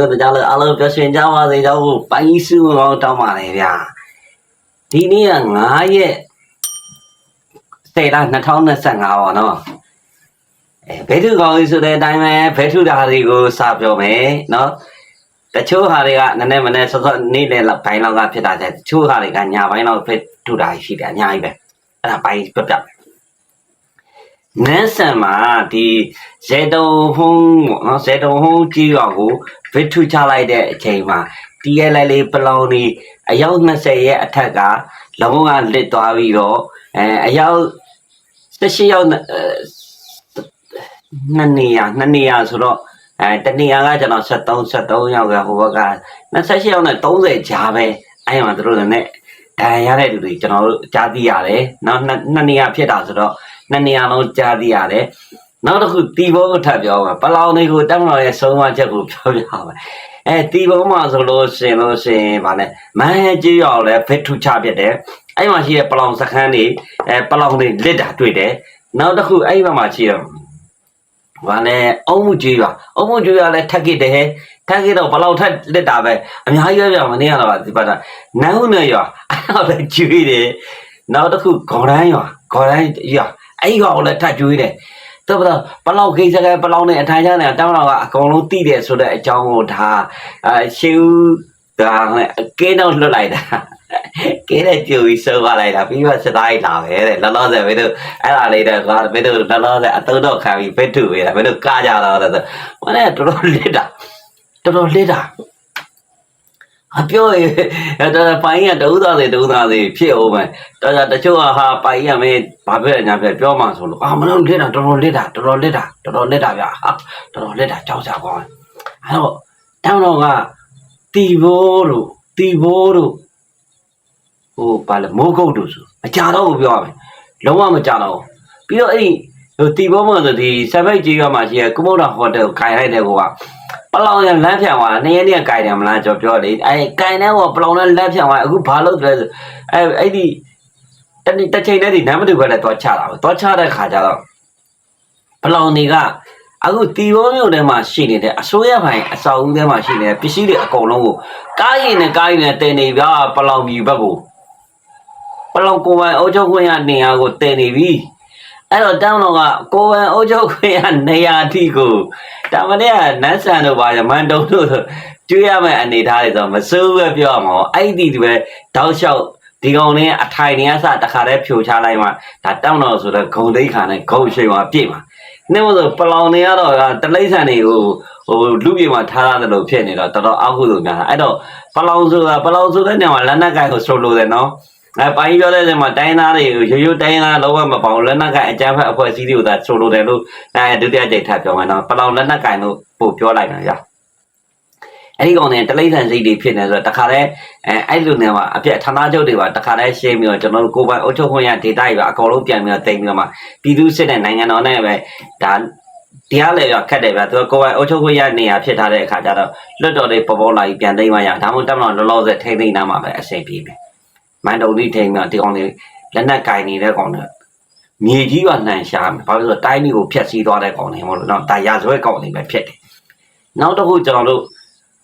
ဒါကြောင့်လည်းအားလုံးပျော်ရွှင်ကြပါစေကြောင်းကိုပိုင်းစုအောင်တောင်းပါတယ်ဗျာဒီနေ့က9ရက်စေတာ2025ပါနော်အဲဘယ်သူကောင်းကြီးဆိုတဲ့အတိုင်းပဲဘယ်သူဓာတ်တွေကိုစပြောမယ်နော်တချို့ဟာတွေကနည်းနည်းမနည်းစောစောနေ့လယ်လောက်ပိုင်းလောက်ကဖြစ်တာတဲ့တချို့ဟာတွေကညပိုင်းလောက်ဖြစ်ထူတာရှိတယ်အများကြီးပဲအဲ့ဒါပိုင်းပြပြမယ် နန်းဆန်မှာဒီဇေတုံဟုံးပေါ့နော်ဇေတုံဟုံးကြီးရောကိုဗစ်ထူချလိုက်တဲ့အချိန်မှာ TLL လေးပလောင်နေအယောက်20ရဲ့အထက်ကလုံးဝလစ်သွားပြီးတော့အဲအယောက်18ယောက်အဲနှစ်နေရနှစ်နေရဆိုတော့အဲတနေရာကကျွန်တော်73 73ယောက်ကဟိုဘက်က28ယောက်နဲ့30ကြားပဲအဲ့မှာတို့လည်းနဲ့ဒဏ်ရာရတဲ့လူတွေကျွန်တော်တို့ကြားသိရတယ်နော်နှစ်နှစ်နေရာဖြစ်တာဆိုတော့ နှစ်နေရာလုံးကြားသိရတယ်နောက်တစ်ခုတီဘောကိုထပ်ပြောပါပလောင်တွေကိုတက်မတော်ရဲ့ဆုံးမချက်ကိုပြောပြပါမယ်အဲတီဘောမှာဆိုလို့ရှင်လို့ရှင်ဗာလဲမန်းရဲ့ကြီးရောလဲဖစ်ထူချပြတယ်အဲ့မှာရှိတဲ့ပလောင်စခန်းတွေအဲပလောင်တွေလစ်တာတွေ့တယ်နောက်တစ်ခုအဲ့ဘက်မှာရှိတော့ဗာလဲအုံးမှုကြီးပါအုံးမှုကြီးကလည်းထက်ကြည့်တယ်ထက်ကြည့်တော့ဘလောက်ထက်လစ်တာပဲအများကြီးပဲပြမနေရတော့ပါဒီပတ်တာနန်းဦးနဲ့ရွာအဲ့တော့လည်းကျွေးတယ်နောက်တစ်ခုဂေါ်ရမ်းရွာဂေါ်ရမ်းရွာ အဲ့ရွာကိုလည်းထပ်ကျွေးတယ်တော့ဘယ်တော့ဘလောက်ကိစ္စကဘလောက်နဲ့အထိုင်ချနေတောင်းတော့ကအကုန်လုံးသိတယ်ဆိုတဲ့အကြောင်းကိုဒါအရှင်းဦးဒါနဲ့ကဲတော့လွတ်လိုက်တာကဲတဲ့ကြိုပြီးဆုံးသွားလိုက်တာပြီးတော့စတိုင်းလာပဲတဲ့လောလောဆယ်ဘယ်လိုအဲ့ဒါလေးတော့ကွာဘယ်လိုလောလောဆယ်အတုံးတော့ခံပြီးဘက်ထုပဲလားဘယ်လိုကကြတော့လဲဆိုမနဲ့တော်တော်လစ်တာတော်တော်လစ်တာ အပြောရတော့ပိုင်းရတူသားစီတူသားစီဖြစ်အောင်မယ်တော်တော်တချို့ကဟာပိုင်းရမယ်ဘာဖြစ်ညာဖြစ်ပြောမှဆိုလို့အာမလို့လစ်တာတော်တော်လစ်တာတော်တော်လစ်တာတော်တော်လစ်တာဗျာဟာတော်တော်လစ်တာကြောက်ကြကောင်းအဲ့တော့တောင်းတော့ကတီဘိုးတို့တီဘိုးတို့ဟိုဘာလဲမိုးကုတ်တို့ဆိုမကြတော့ဘူးပြောရမယ်လုံးဝမကြတော့ဘူးပြီးတော့အဲ့ဒီဟိုတီဘိုးမဆိုဒီဆပိတ်ကြီးရွာမှာရှိတဲ့ကုမုဒ္ဒဟိုတယ်ကိုခိုင်လိုက်တဲ့ကောကပ လောင်ရလမ်းဖြန်သွားတာနေ့ရက်နေ့ကိုင်တယ်မလားကြော်ပြောလေအဲကိုင်တဲ့ကောပလောင်နဲ့လမ်းဖြန်သွားအခုဘာလို့လဲဆိုအဲအဲ့ဒီတနေ့တစ်ချိန်တည်းဒီနမ်းမတူဘက်နဲ့တော့ချတာပဲတော့ချတဲ့ခါကျတော့ပလောင်တွေကအခုတီဘောမြို့ထဲမှာရှိနေတဲ့အစိုးရပိုင်းအဆောက်အဦထဲမှာရှိနေတဲ့ပစ္စည်းတွေအကုန်လုံးကိုကားရင်နဲ့ကားရင်နဲ့တင်နေပြပလောင်ပြည်ဘက်ကိုပလောင်ကိုယ်ပိုင်အုပ်ချုပ်ခွင့်ရနေရာကိုတင်နေပြီ အဲ့တော့တောင်းတော့ကကိုယ်ပိုင်အုပ်ချုပ်ခွင့်ရနေရာအထိကိုတာမနေ့ကနတ်ဆန်တို့ပါရမန်တုံတို့ဆိုကျွေးရမယ့်အနေထားတွေဆိုမစိုးပဲပြောရမှာပေါ့အဲ့ဒီဒီပဲတောက်လျှောက်ဒီကောင်လေးအထိုင်နေရစတခါတည်းဖြိုချလိုက်မှဒါတောင်းတော့ဆိုတော့ဂုံသိမ်းခါနဲ့ဂုံရှိန်မှာပြည့်မှာနေ့မို့ဆိုပလောင်နေရတော့တလိမ့်ဆန်တွေကိုဟိုလူပြေမှာထားရတယ်လို့ဖြစ်နေတော့တော်တော်အောက်ခုလိုများတာအဲ့တော့ပလောင်ဆိုတာပလောင်ဆိုတဲ့နေရာမှာလက်နက်ကိုင်ကိုဆိုလို့တယ်နော် အဲပိုင်းပြောတဲ့နေရာမှာတိုင်းသားတွေကိုရိုးရိုးတိုင်းသားလောကမပေါအောင်လက်နက်ကိုင်အကြမ်းဖက်အဖွဲ့အစည်းတွေကိုသာဆိုလို့တယ်လို့အဲဒုတိယကြိမ်ထပ်ပြောမယ်နော်ပလောင်လက်နက်ကိုင်လို့ပို့ပြောလိုက်မှာရအဲ့ဒီကောင်တွေတလိမ့်ဆန်စိတ်တွေဖြစ်နေဆိုတော့တခါတည်းအဲအဲ့လိုနေမှာအပြက်ဌာနချုပ်တွေပါတခါတည်းရှင်းပြီးတော့ကျွန်တော်တို့ကိုယ်ပိုင်အုပ်ချုပ်ခွင့်ရဒေတာတွေပါအကုန်လုံးပြန်ပြီးတော့တင်ပြီးတော့မှပြည်သူစစ်တဲ့နိုင်ငံတော်နဲ့ပဲဒါတရားလေရခက်တယ်ဗျာသူကကိုယ်ပိုင်အုပ်ချုပ်ခွင့်ရနေရာဖြစ်ထားတဲ့အခါကျတော့လွတ်တော်တွေပေါ်ပေါ်လာပြီးပြန်သိမ်းမှရဒါမှမဟုတ်တမန်တော်လောလောဆယ်ထိမ့်သိမ်းနာမှာပဲအဆင်ပြေမယ် မန်တုံဒီထိမ့်မှာဒီကောင်တွေလက်နက်ကင်နေတဲ့ကောင်တွေမြေကြီးကနှံရှာမယ်ဘာလို့လဲဆိုတော့တိုင်းမျိုးကိုဖျက်ဆီးသွားတဲ့ကောင်တွေမဟုတ်လို့တော့ဒါရဆွဲကောင်တွေပဲဖြစ်တယ်နောက်တစ်ခုကျွန်တော်တို့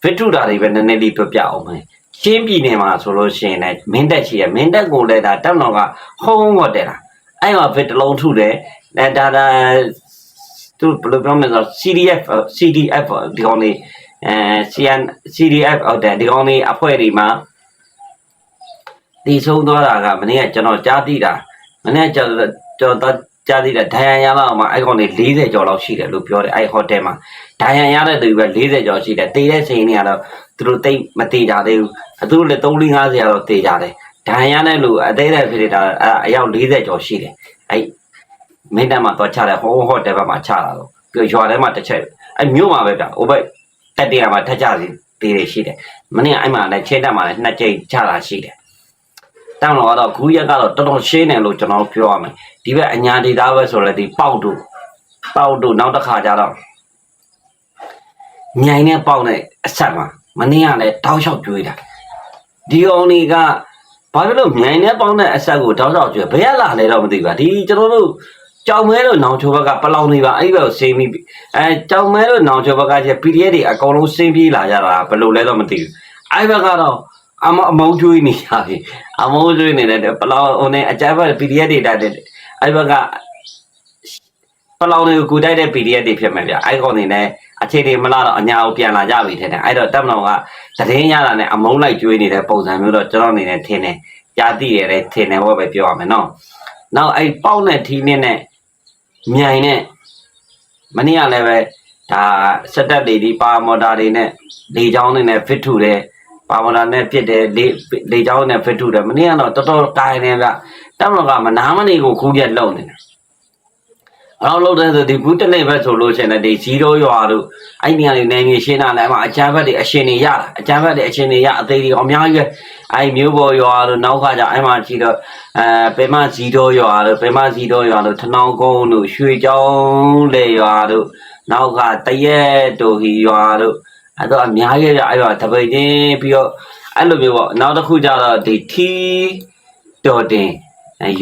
ဗစ်ထုတာတွေပဲနည်းနည်းလေးပြပြအောင်မယ်ရှင်းပြည်နယ်မှာဆိုလို့ရှိရင်လည်းမင်းတက်ရှိရမင်းတက်ကိုလည်းဒါတက်တော်ကဟုံးဟော့တယ်လားအဲ့မှာဗစ်တလုံးထုတယ်အဲဒါဒါသူဘယ်လိုပြောမလဲဆိုတော့ CDF CDF ဒီကောင်လေးအဲ CN CDF ဟုတ်တယ်ဒီကောင်လေးအဖွဲ့တွေမှာ တည်ဆုံးသွားတာကမနေ့ကကျွန်တော်ကြားသိတာမနေ့ကကျွန်တော်ကျွန်တော်ကြားသိတာဒိုင်ယန်ရလောက်မှာအဲ့ကောင်လေး40ကျော်လောက်ရှိတယ်လို့ပြောတယ်အဲ့ဟိုတယ်မှာဒိုင်ယန်ရတဲ့သူပဲ40ကျော်ရှိတယ်တည်တဲ့ချိန်တွေကတော့သူတို့တိတ်မတည်ကြသေးဘူးသူတို့လည်း3 50ကျော်တော့တည်ကြတယ်ဒိုင်ယန်တဲ့လူအသေးတဲ့ဖြစ်နေတာအယောက်40ကျော်ရှိတယ်အဲ့မင်းတမ်းမှာတော့ချတယ်ဟိုဟိုတယ်ဘက်မှာချတာတော့ပြီးရွာထဲမှာတစ်ချက်အဲ့မြို့မှာပဲဗျဟိုဘက်တက်တရားမှာထက်ကြစီတည်ရရှိတယ်မနေ့အဲ့မှာလည်းချင်းတက်မှာလည်းနှစ်ကြိမ်ချတာရှိတယ် တောင်းတော့တော့ဂူရက်ကတော့တော်တော်ရှင်းတယ်လို့ကျွန်တော်ပြောရမယ်ဒီဘက်အညာဒေတာပဲဆိုလည်းဒီပေါက်တို့ပေါက်တို့နောက်တစ်ခါကျတော့မြိုင်နဲ့ပေါက်နဲ့အဆက်မှာမနေ့ကလည်းတောက်လျှောက်ကျွေးတာဒီအောင်တွေကဘာဖြစ်လို့မြိုင်နဲ့ပေါက်နဲ့အဆက်ကိုတောက်လျှောက်ကျွေးဘယ်ရလာလဲတော့မသိပါဒီကျွန်တော်တို့ကြောင်မဲတို့နောင်ချိုဘက်ကပလောင်နေပါအဲ့ဘက်ကိုစိမ့်ပြီးအဲကြောင်မဲတို့နောင်ချိုဘက်ကကျ PDF တွေအကုန်လုံးစိမ့်ပြေးလာကြတာဘယ်လိုလဲတော့မသိဘူးအဲ့ဘက်ကတော့ အမအမုံကျွေးနေရပြီအမုံကျွေးနေတဲ့ပလောင်ဟိုနေအကြမ်းဖက် PDF တွေတက်တဲ့အဲ့ဘက်ကပလောင်တွေကိုကူတိုက်တဲ့ PDF တွေဖြစ်မယ်ဗျအဲ့ကောင်နေနဲ့အခြေအနေမလားတော့အညာကိုပြန်လာကြပြီတဲ့အဲ့တော့တပ်မတော်ကသတင်းရတာနဲ့အမုံလိုက်ကျွေးနေတဲ့ပုံစံမျိုးတော့ကျွန်တော်အနေနဲ့ထင်တယ်ကြားသိရတယ်ထင်တယ်ဘောပဲပြောရမယ်နော်နောက်အဲ့ပေါက်နဲ့ထီးနဲ့နဲ့မြိုင်နဲ့မနေ့ကလည်းပဲဒါစက်တက်တွေဒီပါမော်တာတွေနဲ့လေချောင်းတွေနဲ့ဖစ်ထုတယ် ပါမော်တာနဲ့ပြစ်တယ်လေလေချောင်းနဲ့ဖစ်ထုတယ်မနေ့ကတော့တော်တော်ကိုင်းနေကတက်မလို့ကမနာမနေကိုခူးရက်လုံနေတယ်အဲ့တော့လို့တဲ့ဆိုဒီဘူးတနေ့ပဲဆိုလို့ရှိရင်ဒီ0ရွာတို့အဲ့ဒီနေရာတွေနေမြေရှင်းတာလည်းအမအချမ်းဘက်တွေအရှင်တွေရတာအချမ်းဘက်တွေအရှင်တွေရအသေးတွေအများကြီးပဲအဲ့မျိုးပေါ်ရွာတို့နောက်ခါကျအဲ့မှာကြည့်တော့အဲပေမ0ရွာတို့ပေမ0ရွာတို့ထနောင်းကုန်းတို့ရွှေချောင်းလေရွာတို့နောက်ကတရက်တို့ဟီရွာတို့ အဲ့တော့အများကြီးရအဲ့ရွာတပိတ်ချင်းပြီးတော့အဲ့လိုမျိုးပေါ့နောက်တစ်ခုကျတော့ဒီထီတော်တင်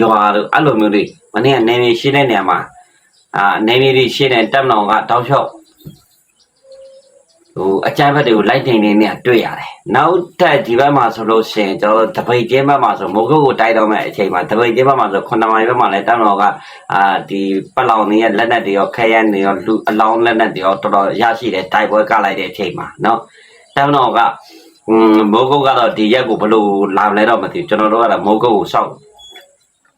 ရွာတို့အဲ့လိုမျိုးတွေမနေ့ကနေမြေရှင်းတဲ့နေရာမှာအာနေမြေတွေရှင်းတဲ့တက်မလောင်ကတောက်လျှောက် ဟိုအကြမ်းဖက်တွေကိုလိုက်တင်နေနေတွေ့ရတယ်နောက်ထပ်ဒီဘက်မှာဆိုလို့ရှိရင်ကျွန်တော်တပိတ်ကျင်းဘက်မှာဆိုမိုးကုတ်ကိုတိုက်တော့မဲ့အချိန်မှာတပိတ်ကျင်းဘက်မှာဆိုခုနှစ်မိုင်ဘက်မှာလည်းတန်တော်ကအာဒီပလောင်နေရဲ့လက်နက်တွေရောခဲရန်တွေရောလူအလောင်းလက်နက်တွေရောတော်တော်ရရှိတယ်တိုက်ပွဲကလိုက်တဲ့အချိန်မှာနော်တန်တော်ကမိုးကုတ်ကတော့ဒီရက်ကိုဘလို့လာလဲတော့မသိဘူးကျွန်တော်တို့ကတော့မိုးကုတ်ကိုစောက်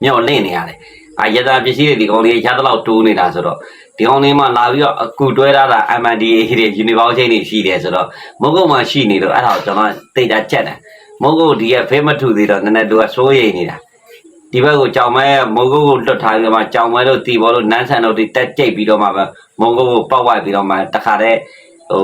ညော့လင့်နေရတယ်အာရသာပစ္စည်းတွေဒီကောင်လေးရသလောက်တိုးနေတာဆိုတော့ ဒီအောင်လေးမှလာပြီးတော့အခုတွဲထားတာ MNDA တွေ University တွေရှိတယ်ဆိုတော့မုတ်ကုတ်မှာရှိနေလို့အဲ့ဒါကိုကျွန်တော်သိတာချက်တယ်မုတ်ကုတ်ဒီကဖေးမထူသေးတော့နည်းနည်းသူကစိုးရိမ်နေတာဒီဘက်ကိုကြောင်မဲမုတ်ကုတ်ကိုလွတ်ထားပြီးတော့မှကြောင်မဲတို့တီဘောတို့နန်းဆန်တို့တွေတက်ကြိတ်ပြီးတော့မှပဲမုတ်ကုတ်ကိုပောက်ဝိုက်ပြီးတော့မှတခါတည်းဟို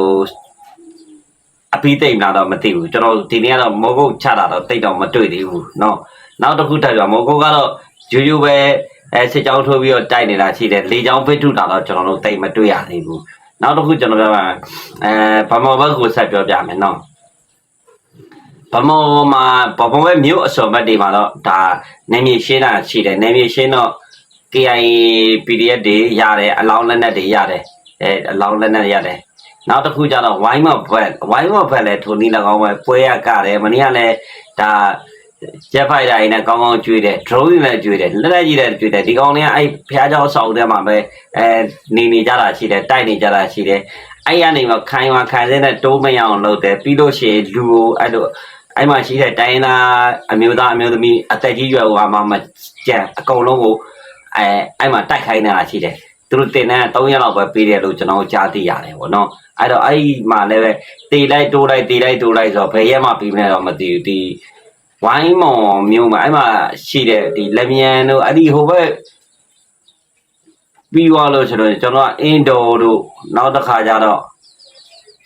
အပီးသိမ့်လာတော့မသိဘူးကျွန်တော်ဒီနေ့ကတော့မုတ်ကုတ်ချတာတော့တိတ်တော့မတွေ့သေးဘူးเนาะနောက်တစ်ခုတက်ပြမုတ်ကုတ်ကတော့ရိုးရိုးပဲ အဲစစ်ကြောင်းထိုးပြီးတော့တိုက်နေတာရှိတယ်လေကြောင်းဖိထုတာတော့ကျွန်တော်တို့တိတ်မတွေ့ရသေးဘူးနောက်တစ်ခုကျွန်တော်ပြောမှာအဲဗမောဘက်ကိုဆက်ပြောပြမယ်နော်ဗမောမှာဗမောဘက်မြို့အစော်ဘက်တွေမှာတော့ဒါနေမြေရှင်းတာရှိတယ်နေမြေရှင်းတော့ KIA PDF တွေရတယ်အလောင်းလက်နက်တွေရတယ်အဲအလောင်းလက်နက်တွေရတယ်နောက်တစ်ခုကျတော့ဝိုင်းမော့ဘက်ဝိုင်းမော့ဘက်လည်းထိုနည်း၎င်းပဲပွဲရကတယ်မနေ့ကလည်းဒါ ဂျက်ဖိုက်တာတွေနဲ့ကောင်းကောင်းကျွေးတယ် drone တွေနဲ့ကျွေးတယ်လက်လက်ကြီးနဲ့ကျွေးတယ်ဒီကောင်တွေကအဲ့ဖျားเจ้าဆောက်ထဲမှာပဲအဲနေနေကြတာရှိတယ်တိုက်နေကြတာရှိတယ်အဲ့ရနေမှာခိုင်ဝါခိုင်စဲနဲ့တိုးမရအောင်လုပ်တယ်ပြီးလို့ရှိရင်လူကိုအဲ့လိုအဲ့မှာရှိတဲ့တိုင်းသားအမျိုးသားအမျိုးသမီးအသက်ကြီးရွယ်ဟိုမှာမကြံအကုန်လုံးကိုအဲအဲ့မှာတိုက်ခိုင်းနေတာရှိတယ်သူတို့တင်တဲ့3ရက်လောက်ပဲပေးတယ်လို့ကျွန်တော်ကြားသိရတယ်ပေါ့နော်အဲ့တော့အဲ့ဒီမှာလည်းပဲတေလိုက်တိုးလိုက်တေလိုက်တိုးလိုက်ဆိုတော့ဘယ်ရက်မှပြီးမလဲတော့မသိဘူးဒီ ဝိုင်းမော်မျိုးမှာအဲ့မှာရှိတဲ့ဒီလက်မြန်တို့အဲ့ဒီဟိုဘက်ပြီးသွားလို့ဆိုတော့ကျွန်တော်ကအင်ဒိုတို့နောက်တစ်ခါကျတော့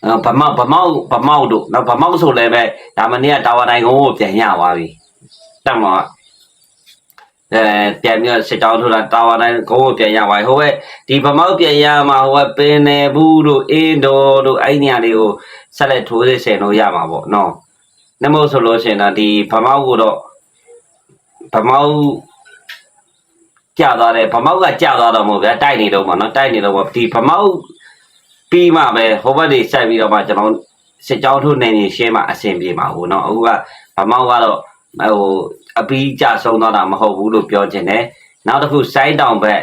အဲဗမောက်ဗမောက်ဗမောက်တို့နောက်ဗမောက်ဆိုလည်းပဲဒါမနေ့ကတာဝါတိုင်ကုန်းကိုပြန်ရသွားပြီတက်မှာအဲပြန်ပြီးတော့စစ်တောင်းထိုးတာတာဝါတိုင်ကုန်းကိုပြန်ရသွားပြီဟိုဘက်ဒီဗမောက်ပြန်ရမှာဟိုဘက်ပင်နယ်ဘူးတို့အင်ဒိုတို့အဲ့ဒီနေရာလေးကိုဆက်လက်ထိုးစစ်ဆင်လို့ရမှာပေါ့နော် နမို့ဆိုလို့ရှိရင်တော့ဒီဗမောက်ကိုတော့ဗမောက်ကြာသွားတယ်ဗမောက်ကကြာသွားတော့မဟုတ်ဗျာတိုက်နေတော့မှာနော်တိုက်နေတော့ပေါ့ဒီဗမောက်ပြီးမှပဲဟိုဘက်တွေဆက်ပြီးတော့မှကျွန်တော်စစ်ကြောင်းထုတ်နေနေရှင်းမှအဆင်ပြေမှာဟိုနော်အခုကဗမောက်ကတော့ဟိုအပီးကြဆုံးသွားတာမဟုတ်ဘူးလို့ပြောချင်တယ်နောက်တစ်ခုစိုင်းတောင်ဘက်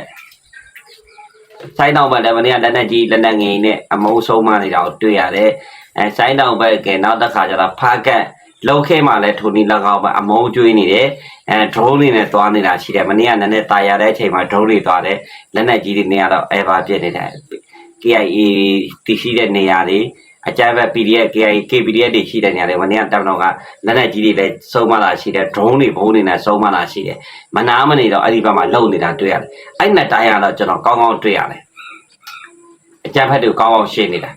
စိုင်းတောင်ဘက်လည်းမနေ့ကလက်နက်ကြီးလက်နက်ငယ်နဲ့အမုံဆုံးမနေတာကိုတွေ့ရတယ်အဲစိုင်းတောင်ဘက်ကနောက်တစ်ခါကျတော့ဖားကတ် လောက်ခဲမှလည်းထိုနီ၎င်းပဲအမုံကျွေးနေတယ်အဲ drone တွေနဲ့သွားနေတာရှိတယ်မနေ့ကနည်းနည်းတာယာတဲ့အချိန်မှာ drone တွေသွားတယ်လက်နက်ကြီးတွေနေရာတော့ ever ပြစ်နေတယ် KIA တရှိတဲ့နေရာတွေအကြမ်းဖက် PDF KIA KPDF တွေရှိတဲ့နေရာတွေမနေ့ကတောင်တော့ကလက်နက်ကြီးတွေလည်းစုံမလာရှိတယ် drone တွေဘုံတွေနဲ့စုံမလာရှိတယ်မနာမနေတော့အဲ့ဒီဘက်မှာလုံနေတာတွေ့ရတယ်အဲ့နဲ့တိုင်းရတော့ကျွန်တော်ကောင်းကောင်းတွေ့ရတယ်အကြမ်းဖက်တွေကောင်းကောင်းရှင်းနေတာ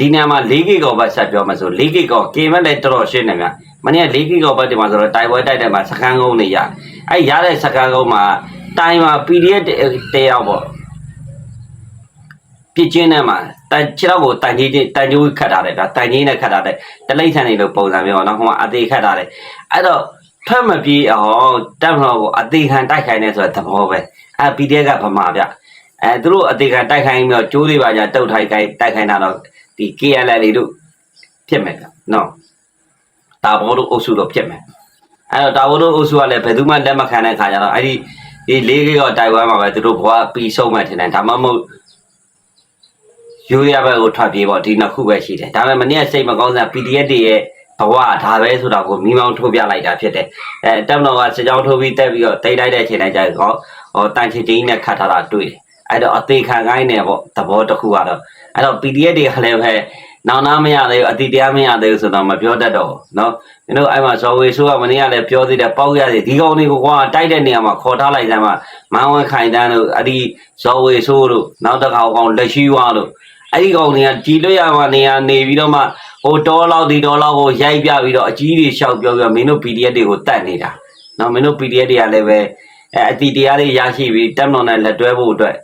ဒီနေရာမှာ 4GB ကောဘတ်ဆက်ပြောမှဆို 4GB ကော KM လည်းတော်တော်ရှင်းနေမြ မနေ့က 4GB ကောဘတ်ဒီမှာဆိုတော့တိုင်ပွဲတိုက်တယ်မှာစကန်ကုန်းနေရအဲ့ရတဲ့စကန်ကုန်းမှာတိုင်မှာ PDF တယောက်ပေါ့ပြစ်ချင်းထဲမှာတန်ခြေတော့ကိုတန်ကြီးချင်းတန်ကြီးခတ်ထားတယ်ဗျာတန်ကြီးနဲ့ခတ်ထားတယ်တလိမ့်ဆန်နေလို့ပုံစံမျိုးပေါ့နော်ဟိုမှာအသေးခတ်ထားတယ်အဲ့တော့ဖက်မပြေအောင်တက်မလို့ကိုအသေးခံတိုက်ခိုင်းနေဆိုတဲ့သဘောပဲအဲ PDF ကဗမာဗျအဲသူတို့အသေးခံတိုက်ခိုင်းပြီးတော့ကျိုးတွေပါကြတုတ်ထိုက်ခိုင်းတိုက်ခိုင်းတာတော့ဒီ KLL တွေတို့ဖြစ်မယ်ဗျနော် တာဘောတို့အုပ်စုတော့ဖြစ်မယ်အဲတော့တာဘောတို့အုပ်စုကလည်းဘယ်သူမှလက်မခံတဲ့ခါကျတော့အဲ့ဒီဒီလေးကေတော့တိုင်ဝမ်မှာပဲသူတို့ဘွားပြီးဆုံးမှထင်တယ်ဒါမှမဟုတ်ယူရဘက်ကိုထွက်ပြေးပေါ့ဒီနှစ်ခုပဲရှိတယ်ဒါပေမဲ့မနေ့ကစိတ်မကောင်းစရာ PDF တွေရဲ့ဘဝဒါပဲဆိုတာကိုမိမောင်းထိုးပြလိုက်တာဖြစ်တယ်အဲတက်မတော်ကစကြောင်းထိုးပြီးတက်ပြီးတော့တိတ်လိုက်တဲ့အချိန်တိုင်းကျတော့ဟောတန်ချီချင်းနဲ့ခတ်ထားတာတွေ့တယ်အဲ့တော့အသေးခံခိုင်းနေပေါ့သဘောတစ်ခုကတော့အဲ့တော့ PDF တွေကလည်းပဲ နောင်နာမရသေးဘူးအတိတရားမရသေးဘူးဆိုတော့မပြောတတ်တော့နော်မင်းတို့အဲ့မှာဇော်ဝေဆိုးကမနေ့ကလည်းပြောသေးတယ်ပေါက်ရသေးဒီကောင်တွေကိုကွာတိုက်တဲ့နေရာမှာခေါ်ထားလိုက်တယ်မှာမန်ဝန်ခိုင်တန်းတို့အဒီဇော်ဝေဆိုးတို့နောက်တစ်ခါကောင်လက်ရှိဝါတို့အဲ့ဒီကောင်တွေကကြည်လွတ်ရမှာနေရာနေပြီးတော့မှဟိုတော်လောက်ဒီတော်လောက်ကိုရိုက်ပြပြီးတော့အကြီးတွေရှောက်ပြောပြီးမင်းတို့ PDF တွေကိုတတ်နေတာနော်မင်းတို့ PDF တွေကလည်းပဲအဲအတိတရားတွေရရှိပြီးတက်မတော်နဲ့လက်တွဲဖို့အတွက်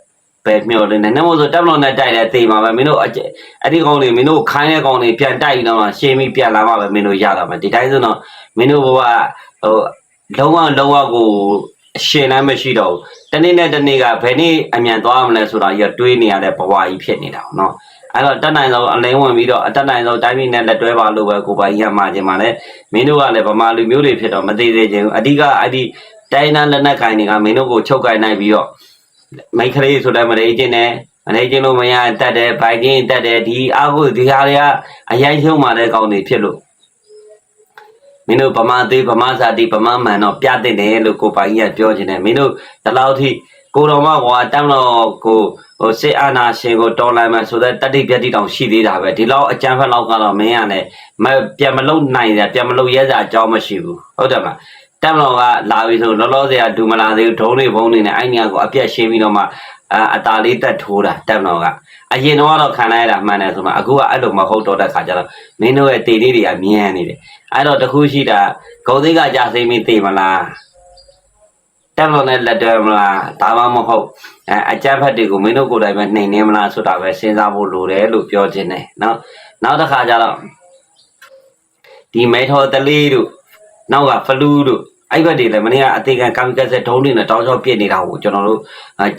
ပဲမျှော်လင့်နေနမို့ဆိုတက်မတော်နဲ့တိုက်တဲ့တေးမှာပဲမင်းတို့အကျအဲ့ဒီကောင်တွေမင်းတို့ခိုင်းတဲ့ကောင်တွေပြန်တိုက်ပြီးတော့မှရှင်းပြီးပြန်လာမှပဲမင်းတို့ရတာပဲဒီတိုင်းဆိုတော့မင်းတို့ဘဝဟိုလုံးဝလုံးဝကိုအရှင်လမ်းမရှိတော့ဘူးတနေ့နဲ့တနေ့ကဘယ်နေ့အမြန်သွားမလဲဆိုတာရတွေးနေရတဲ့ဘဝကြီးဖြစ်နေတာပေါ့နော်အဲ့တော့တက်နိုင်ဆုံးအလင်းဝင်ပြီးတော့အတက်နိုင်ဆုံးတိုင်းပြည်နဲ့လက်တွဲပါလို့ပဲကိုပိုင်ရမှာခြင်းမှာလဲမင်းတို့ကလည်းဗမာလူမျိုးတွေဖြစ်တော့မသေးသေးခြင်းအဓိကအဲ့ဒီတိုင်းနာလက်နက်ကိုင်တွေကမင်းတို့ကိုချုပ်ကိုင်နိုင်ပြီးတော့ မိတ်ကလေးဆိုတဲ့မလေးချင်းနဲ့မလေးချင်းလို့မရတတ်တယ်ဘိုင်ကင်းတတ်တယ်ဒီအကုဒီဟာတွေကအရင်ရှုံးမှတဲ့ကောင်တွေဖြစ်လို့မင်းတို့ဗမာသေးဗမာစာတိဗမာမှန်တော့ပြတဲ့တယ်လို့ကိုပိုင်ကြီးကပြောခြင်းတယ်မင်းတို့ဒီလောက်ထိကိုတော်မဟောတမ်းတော့ကိုဟိုစစ်အာဏာရှင်ကိုတော်လှန်မှဆိုတဲ့တတိပြတိတောင်ရှိသေးတာပဲဒီလောက်အကြမ်းဖက်လောက်ကတော့မင်းရတယ်မပြန်မလုံနိုင်တယ်ပြန်မလုံရဲစရာအကြောင်းမရှိဘူးဟုတ်တယ်မလား တမ်းတော်ကလာပြီဆိုလောလောဆယ်ကဒူမလာသေးဘူးဒုံးတွေဘုံတွေနဲ့အဲ့ညကိုအပြက်ရှင်းပြီးတော့မှအအตาလေးတက်ထိုးတာတမ်းတော်ကအရင်တော့ကတော့ခံလိုက်ရတာမှန်တယ်ဆိုမှအခုကအဲ့လိုမဟုတ်တော့တဲ့ခါကျတော့မင်းတို့ရဲ့တေလေးတွေကမြင်နေတယ်အဲ့တော့တခုရှိတာဂုံသေးကကြာစိမ့်ပြီးသိမလားတက်မလို့နဲ့လက်တွဲမလားဒါမှမဟုတ်အဲအကြမ်းဖက်တွေကိုမင်းတို့ကိုယ်တိုင်ပဲနှိမ်နေမလားဆိုတာပဲစဉ်းစားဖို့လိုတယ်လို့ပြောခြင်းတယ်နော်နောက်တစ်ခါကျတော့ဒီမဲထော်တလေးတို့နောက်ကဖလူးတို့ အဲ့ဘက်တွေလည်းမနေ့ကအသေးခံကမ်ကက်ဆက်ဒုံးတွေနဲ့တောင်းချောပြစ်နေတာကိုကျွန်တော်တို့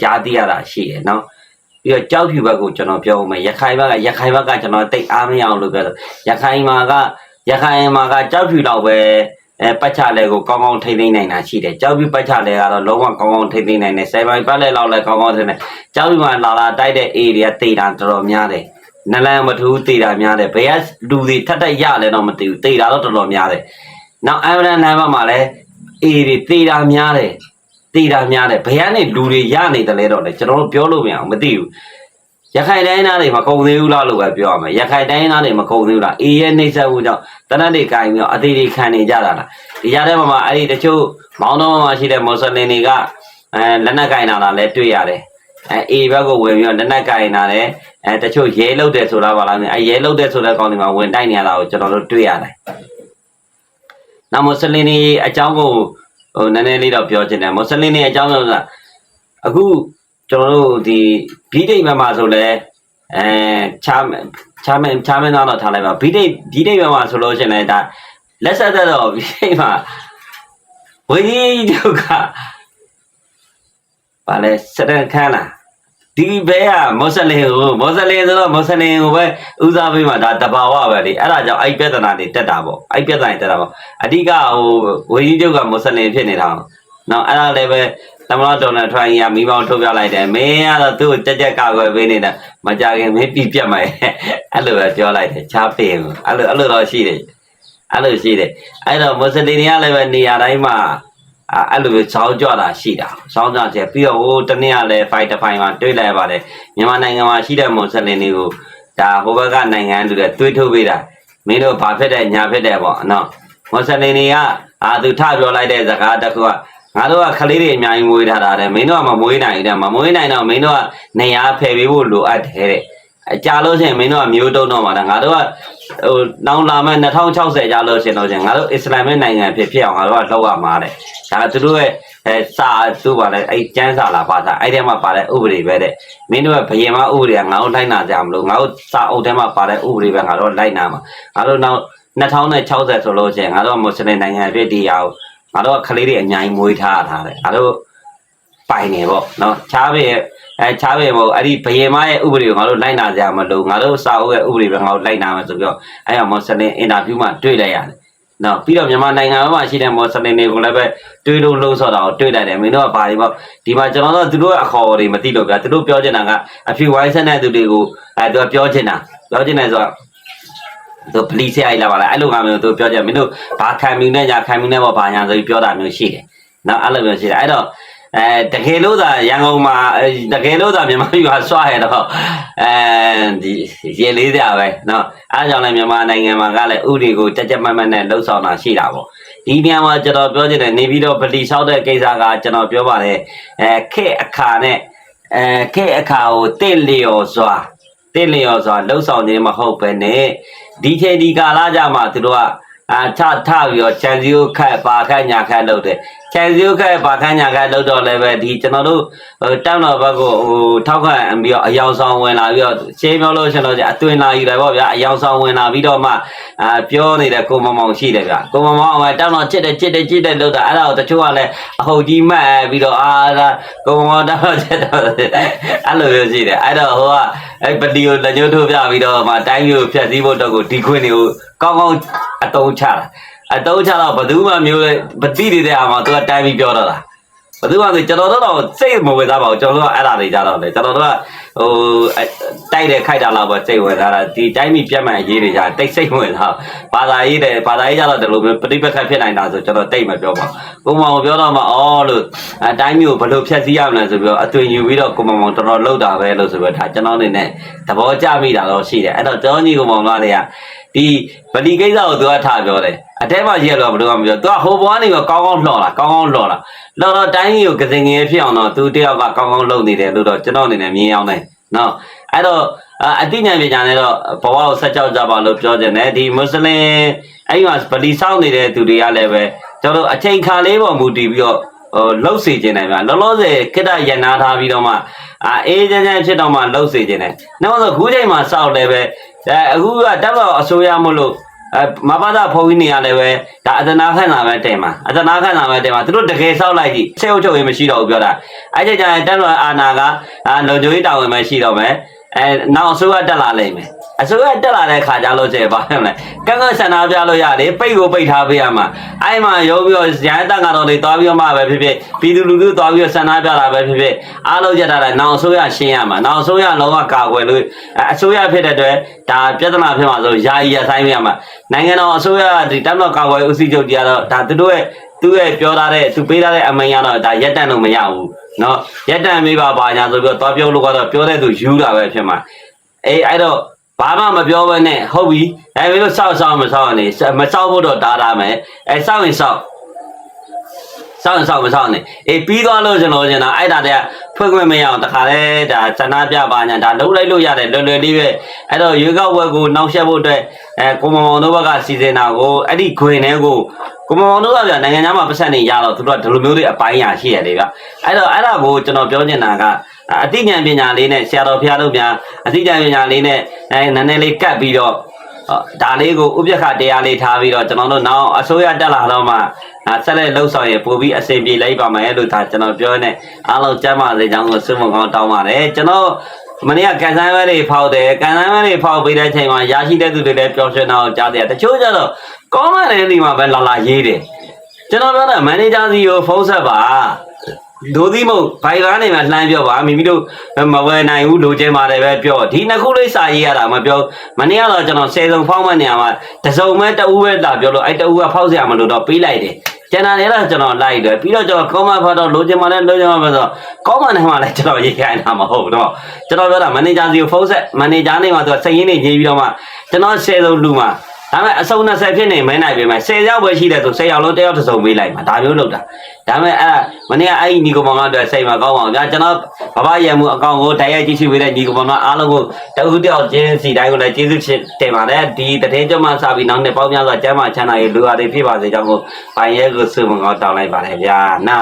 ကြားသိရတာရှိတယ်နော်ပြီးတော့ကြောက်ဖြူဘက်ကိုကျွန်တော်ပြောဦးမယ်ရခိုင်ဘက်ကရခိုင်ဘက်ကကျွန်တော်တိတ်အားမရအောင်လို့ပြောတယ်ရခိုင်မှာကရခိုင်မှာကကြောက်ဖြူတော့ပဲအဲပတ်ချလဲကိုကောင်းကောင်းထိမ့်သိမ့်နိုင်တာရှိတယ်ကြောက်ပြီးပတ်ချလဲကတော့လုံးဝကောင်းကောင်းထိမ့်သိမ့်နိုင်တယ်ဆယ်ပိုင်းပတ်လဲလောက်လဲကောင်းကောင်းထိမ့်နိုင်ကြောက်ပြီးမှလာလာတိုက်တဲ့ area တေးတာတော်တော်များတယ်နလန်မထူးတေးတာများတယ်ဘယ်ကလူတွေထက်တက်ရလဲတော့မသိဘူးတေးတာတော့တော်တော်များတယ်နောက်အမ်ဗလန်နံပါတ်မှာလဲ အေးတွေတေးတာများတယ်တေးတာများတယ်ဘယ်ကနေလူတွေရနေတယ်လဲတော့လေကျွန်တော်တို့ပြောလို့မရအောင်မသိဘူးရခိုင်တိုင်းသားတွေမကုန်သေးဘူးလားလို့ပဲပြောရမယ်ရခိုင်တိုင်းသားတွေမကုန်သေးဘူးလားအေးရဲ့နှိမ့်ဆက်မှုကြောင့်တနတ်တွေကင်ပြီးတော့အသေးတွေခံနေကြတာလားဒီကြားထဲမှာမှအဲ့ဒီတချို့မောင်းတော့မှရှိတဲ့မွတ်စလင်တွေကအဲလက်နက်ကင်တာလားလဲတွေ့ရတယ်အဲအေးဘက်ကိုဝင်ပြီးတော့လက်နက်ကင်တာလည်းအဲတချို့ရဲလုတ်တယ်ဆိုတာပါလားအဲရဲလုတ်တယ်ဆိုတဲ့ကောင်တွေမှာဝင်တိုက်နေရတာကိုကျွန်တော်တို့တွေ့ရတယ် နောက်မွတ်စလင်တွေအကြောင်းကိုဟိုနည်းနည်းလေးတော့ပြောချင်တယ်မွတ်စလင်တွေအကြောင်းဆိုတာအခုကျွန်တော်တို့ဒီဘီဒိတ်ဘက်မှာဆိုလဲအဲချာချာမန်ချာမန်တော့ထားလိုက်ပါဘီဒိတ်ဘီဒိတ်ဘက်မှာဆိုလို့ရှိရင်လည်းဒါလက်ဆက်သက်တော့ဘီဒိတ်မှာဝင်းကြီးတို့ကဘာလဲစတန်ခန်းလား ဒီဘဲကမွတ်စလင်ကိုမွတ်စလင်ဆိုတော့မွတ်စလင်ကိုပဲဦးစားပေးမှာဒါတဘာဝပဲလေအဲ့ဒါကြောင့်အဲ့ပြဿနာတွေတက်တာပေါ့အဲ့ပြဿနာတွေတက်တာပေါ့အဓိကဟိုဝင်းကြီးတို့ကမွတ်စလင်ဖြစ်နေတာနော်အဲ့ဒါလည်းပဲသမတော်ဒေါ်နယ်ထရန့်ကြီးကမိမောင်းထုတ်ပြလိုက်တယ်မင်းကတော့သူ့ကိုကြက်ကြက်ကောက်ွယ်ပေးနေတာမကြခင်မင်းပြပြတ်မယ်အဲ့လိုပဲပြောလိုက်တယ်ချားပင်အဲ့လိုအဲ့လိုတော့ရှိတယ်အဲ့လိုရှိတယ်အဲ့တော့မွတ်စလင်တွေကလည်းပဲနေရာတိုင်းမှာ အဲ့လိုပဲစောင်းကြတာရှိတာစောင်းကြချက်ပြီးတော့ဟိုတနေ့ကလည်း fight တစ် fight မှာတွေ့လိုက်ပါတယ်မြန်မာနိုင်ငံမှာရှိတဲ့မွတ်စလင်တွေကိုဒါဟိုဘက်ကနိုင်ငံလူတွေတွေးထုတ်ပေးတာမင်းတို့ဘာဖြစ်တဲ့ညာဖြစ်တဲ့ပေါ့နော်မွတ်စလင်တွေကအာသူထပြောလိုက်တဲ့စကားတစ်ခုကငါတို့ကကလေးတွေအများကြီးမွေးထားတာတဲ့မင်းတို့ကမမွေးနိုင်တဲ့မမွေးနိုင်တော့မင်းတို့ကနေရာဖယ်ပေးဖို့လိုအပ်တယ်တဲ့အကြာလို့ရှိရင်မင်းတို့ကမျိုးတုံးတော့မှာငါတို့က ဟိုနောက်လာမဲ့2060ကြာလို့ရှိရင်တော့ငါတို့အစ္စလာမ်နိုင်ငံဖြစ်ဖြစ်အောင်ငါတို့ကလောက်ရမှာတဲ့ဒါသူတို့ရဲ့အဲစာသူ့ပါလဲအဲ့ကျန်းစာလာပါစာအဲ့ထဲမှာပါတဲ့ဥပဒေပဲတဲ့မင်းတို့ကဘယင်မဥပဒေကငါတို့လိုက်နာကြမလို့ငါတို့စာအုပ်ထဲမှာပါတဲ့ဥပဒေပဲငါတို့လိုက်နာမှာငါတို့နောက်2060ဆိုလို့ရှိရင်ငါတို့မွတ်စလင်နိုင်ငံဖြစ်တရားကိုငါတို့ကကလေးတွေအများကြီးမွေးထားထားတယ်ငါတို့ပိုင်နေပေါ့နော်ချားပဲ အဲချားပဲပေါ့အဲ့ဒီဘယင်မရဲ့ဥပဒေကိုငါတို့လိုက်နာကြမလို့ငါတို့စာအုပ်ရဲ့ဥပဒေပဲငါတို့လိုက်နာမယ်ဆိုပြီးတော့အဲ့အောင်မော်စလင်အင်တာဗျူးမှာတွေ့လိုက်ရတယ်နော်ပြီးတော့မြန်မာနိုင်ငံမှာရှိတဲ့မော်စလင်တွေကိုလည်းပဲတွေးလို့လှုံ့ဆော်တာကိုတွေ့လိုက်တယ်မင်းတို့ကဘာတွေပေါ့ဒီမှာကျွန်တော်တို့သူတို့ရဲ့အခေါ်တွေမသိလို့ဗျာသူတို့ပြောချင်တာကအဖြူဝိုင်းဆက်တဲ့သူတွေကိုအဲသူကပြောချင်တာပြောချင်တယ်ဆိုတော့သူပလီဆရာကြီးလာပါလားအဲ့လိုကမျိုးသူပြောကြမင်းတို့ဘာခံမြူနဲ့ညာခံမြူနဲ့ပေါ့ဘာညာဆိုပြီးပြောတာမျိုးရှိတယ်နော်အဲ့လိုမျိုးရှိတယ်အဲ့တော့ အဲတကယ်လို့သာရန်ကုန်မှာအဲတကယ်လို့သာမြန်မာပြည်မှာစွာရတော့အဲဒီရေလေးစရာပဲနော်အားကြောင့်လည်းမြန်မာနိုင်ငံမှာကလည်းဥပဒေကိုကြက်ကြက်မတ်မတ်နဲ့လှုပ်ဆောင်တာရှိတာပေါ့ဒီနေရာမှာကျွန်တော်ပြောချင်တယ်နေပြီးတော့ပလီလျှောက်တဲ့ကိစ္စကကျွန်တော်ပြောပါတယ်အဲခေတ်အခါနဲ့အဲခေတ်အခါကိုတင့်လျော်စွာတင့်လျော်စွာလှုပ်ဆောင်ခြင်းမဟုတ်ပဲနဲ့ဒီချိန်ဒီကာလကြမှာသူတို့က အာထထပြီးတော့ချန်စီယိုခတ်ပါခတ်ညာခတ်လုပ်တယ်ချန်စီယိုခတ်ပါခတ်ညာခတ်လုပ်တော့လည်းပဲဒီကျွန်တော်တို့ဟိုတောင်းတော်ဘက်ကိုဟိုထောက်ခံပြီးတော့အယောင်ဆောင်ဝင်လာပြီးတော့ရှင်းပြောလို့ရှင်တော့အသွင်လာယူတယ်ပေါ့ဗျာအယောင်ဆောင်ဝင်လာပြီးတော့မှအာပြောနေတဲ့ကိုမမောင်ရှိတယ်ဗျာကိုမမောင်ကတောင်းတော်ချစ်တယ်ချစ်တယ်ချစ်တယ်လို့တာအဲ့ဒါကိုတချို့ကလည်းအဟုတ်ကြီးမှတ်ပြီးတော့အာဒါကိုမမောင်တောင်းတော်ချစ်တယ်အဲ့လိုမျိုးရှိတယ်အဲ့တော့ဟိုက အဲ့ပတီကိုလက်ညှိုးထိုးပြပြီးတော့မှတိုင်းမျိုးဖြတ်စည်းဖို့တော့ကိုဒီခွင်းတွေကိုကောင်းကောင်းအတုံးချတာအတုံးချတော့ဘယ်သူမှမျိုးလဲပတိတွေတဲ့အာမှာသူကတိုင်းပြီးပြောတော့တာဘယ်သူမှဆိုကျွန်တော်တို့တော့စိတ်မဝင်သားပါဘူးကျွန်တော်တို့ကအဲ့ဒါတွေကြတော့လေကျွန်တော်တို့က ဟိုတိုက်တယ်ခိုက်တာလောက်ပဲစိတ်ဝင်သားတာဒီတိုင်းပြီးပြတ်မှန်အရေးတွေကြတိတ်စိတ်ဝင်သားဘာသာရေးတယ်ဘာသာရေးကြတော့ဒီလိုမျိုးပฏิပက္ခဖြစ်နိုင်တာဆိုကျွန်တော်တိတ်မပြောပါဘူးကိုမောင်ပြောတော့မှအော်လို့အတိုင်းမျိုးဘယ်လိုဖြတ်စည်းရမလဲဆိုပြီးတော့အသွင်ယူပြီးတော့ကိုမောင်မောင်တော်တော်လှုပ်တာပဲလို့ဆိုပြီးတော့ဒါကျွန်တော်အနေနဲ့သဘောကျမိတာတော့ရှိတယ်အဲ့တော့ကျောင်းကြီးကိုမောင်သားတွေကဒီဗလီကိစ္စကိုသူကထားပြောတယ်အတဲမှာရှိရတော့ဘယ်လိုမှမပြောသူကဟိုဘွားနေပြီးကောင်းကောင်းလှော်လာကောင်းကောင်းလှော်လာလှော်တော့တိုင်းကြီးကိုကစင်ငယ်ဖြစ်အောင်တော့သူတယောက်ကကောင်းကောင်းလှုပ်နေတယ်လို့တော့ကျွန်တော်အနေနဲ့မြင်အောင်တယ်နော်အဲ့တော့အတိညာပညာနဲ့တော့ဘဝကိုဆက်ကြောက်ကြပါလို့ပြောခြင်းနဲ့ဒီမွတ်စလင်အဲ့ဒီမှာဗလီဆောင်နေတဲ့သူတွေကလည်းပဲကျွန်တော်အချိန်ခါလေးပေါ်မူတည်ပြီးတော့ဟိုလှုပ်စေခြင်းတယ်ဗျာလောလောဆယ်ခိတ္တရန်နာထားပြီးတော့မှအာအေးချမ်းချမ်းဖြစ်တော့မှလှုပ်စေခြင်းတယ်နောက်ဆိုခုချိန်မှာစောက်လည်းပဲအဲအခုကတက်တော့အစိုးရမလို့ အဲမဘာသာဖုန်းကြီးနေရလည်းပဲဒါအတနာခန့်လာပဲတင်မှာအတနာခန့်လာပဲတင်မှာသူတို့တကယ်ဆောက်လိုက်ကြည့်ဆေးဥချုပ်ရေးမရှိတော့ဘူးပြောတာအဲ့ဒီကျရင်တက်တော့အာနာကအာလုံချိုးရေးတာဝန်ပဲရှိတော့မယ်အဲနောက်အစိုးရတက်လာလိမ့်မယ် အစိုးရတက်လာတဲ့ခါကျလို့ကျဲပါမလဲကန့်ကန့်ဆန္ဒပြလို့ရတယ်ပိတ်ကိုပိတ်ထားပေးရမှာအဲ့မှာရုံးပြီးတော့ရဟန်းတန်ကတော့တွေတွားပြီးတော့မှပဲဖြစ်ဖြစ်ပြည်သူလူထုတွားပြီးတော့ဆန္ဒပြတာပဲဖြစ်ဖြစ်အားလုံးကြတာလည်းနောက်အစိုးရရှင်းရမှာနောက်အစိုးရလုံးဝကာကွယ်လို့အစိုးရဖြစ်တဲ့အတွက်ဒါပြဿနာဖြစ်မှာဆိုယာယီရဆိုင်ရမှာနိုင်ငံတော်အစိုးရဒီတမ်းတော့ကာကွယ်ဦးစီးချုပ်တရားတော့ဒါသူတို့ရဲ့သူ့ရဲ့ပြောထားတဲ့သူပေးထားတဲ့အမိန်ရတော့ဒါရက်တန့်လို့မရဘူးเนาะရက်တန့်မေးပါပါညာဆိုပြီးတော့တွားပြောလို့ကတော့ပြောတဲ့သူယူတာပဲဖြစ်မှာအေးအဲ့တော့ ဘာမှမပြောဘဲနဲ့ဟုတ်ပြီအဲမင်းတို့စောက်စောက်မစောက်နေမစောက်ဖို့တော့တားတာမယ်အဲစောက်ရင်စောက်စောက်ရင်စောက်မစောက်နေအေးပြီးသွားလို့ကျွန်တော်ကျင်တာအဲ့ဒါတည်းဖွင့်ခွင့်မရအောင်တခါလဲဒါစန္ဒပြပါညာဒါလုံးလိုက်လို့ရတယ်လွယ်လွယ်လေးပဲအဲ့တော့ရွေးကောက်ပွဲကိုနောက်ဆက်ဖို့အတွက်အဲကိုမမောင်တို့ဘက်ကစီစဉ်တာကိုအဲ့ဒီခွင်ထဲကိုကိုမမောင်တို့ကဗျနိုင်ငံသားမှာပတ်စံနေရတော့သူတို့ကဒီလိုမျိုးတွေအပိုင်းညာရှိရတယ်ဗျအဲ့တော့အဲ့ဒါကိုကျွန်တော်ပြောချင်တာက အတိညာပညာလေးနဲ့ဆရာတော်ဖျားတို့များအတိညာပညာလေးနဲ့အဲနည်းနည်းလေးကတ်ပြီးတော့ဒါလေးကိုဥပ္ပခတရားလေးထားပြီးတော့ကျွန်တော်တို့နောက်အစိုးရတက်လာတော့မှဆက်လက်လှုပ်ဆောင်ရင်ပို့ပြီးအဆင်ပြေလိုက်ပါမယ်လို့ဒါကျွန်တော်ပြောနေအားလုံးကျမ်းပါစေကြောင်းကိုဆုမကောင်းတောင်းပါတယ်ကျွန်တော်မနေ့ကကန်ဆန်းဝဲတွေဖောက်တယ်ကန်ဆန်းဝဲတွေဖောက်ပြီးတဲ့အချိန်မှာရရှိတဲ့သူတွေလည်းပျော်ရွှင်တာကိုကြားတယ်တချို့ကျတော့ကောမန်တဲ့ဒီမှာပဲလာလာရေးတယ်ကျွန်တော်ပြောတာမန်နေဂျာစီကိုဖုန်းဆက်ပါ ဒိုသီးမို့ဘိုင်ဘာနေမှာလှမ်းပြောပါမိမိတို့မဝယ်နိုင်ဘူးလိုချင်ပါတယ်ပဲပြောဒီနှစ်ခုလေးစာရေးရတာမပြောမနေ့ကတော့ကျွန်တော်ဆယ်စုံဖောက်မဲ့နေရာမှာတစုံမဲ့တဦးပဲလာပြောလို့အဲ့တဦးကဖောက်เสียမလို့တော့ပေးလိုက်တယ်ကျန်တာလည်းတော့ကျွန်တော်လိုက်တယ်ပြီးတော့ကျွန်တော်ကောမန်ဖတ်တော့လိုချင်မှလည်းလိုချင်မှပဲဆိုကောမန်နေမှာလည်းကျွန်တော်ရေးခိုင်းတာမဟုတ်တော့ကျွန်တော်ပြောတာမန်နေဂျာစီကိုဖုန်းဆက်မန်နေဂျာနေမှာသူကစရင်နေရေးပြီးတော့မှကျွန်တော်ဆယ်စုံလူမှာ ဒါပေမဲ့အစုံ20ဖြစ်နေမဲနိုင်ပြီမဲ့10ရောက်ပဲရှိတယ်ဆို10ရောက်လုံးတယောက်တစ်စုံပေးလိုက်မှာဒါမျိုးလုပ်တာဒါပေမဲ့အဲ့မနေ့ကအဲ့ဒီညီကောင်မောင်ကတော့စိတ်မကောင်းပါဘူးဗျာကျွန်တော်ဘဘရံမှုအကောင်ကိုတိုက်ရိုက်ကြည့်ရှုပေးတဲ့ညီကောင်မောင်အားလုံးကိုတဦးတယောက်ချင်းစီတိုင်းကိုလည်းကျေးဇူးဖြစ်တင်ပါတယ်ဒီတည်င်းကြမှာစပြီးနောက်နှစ်ပေါင်းများစွာကျမ်းမာချမ်းသာရေးလူအားတွေဖြစ်ပါစေကြောင်းကိုပိုင်ရဲကိုဆုမကောင်းတောင်းလိုက်ပါတယ်ဗျာနာ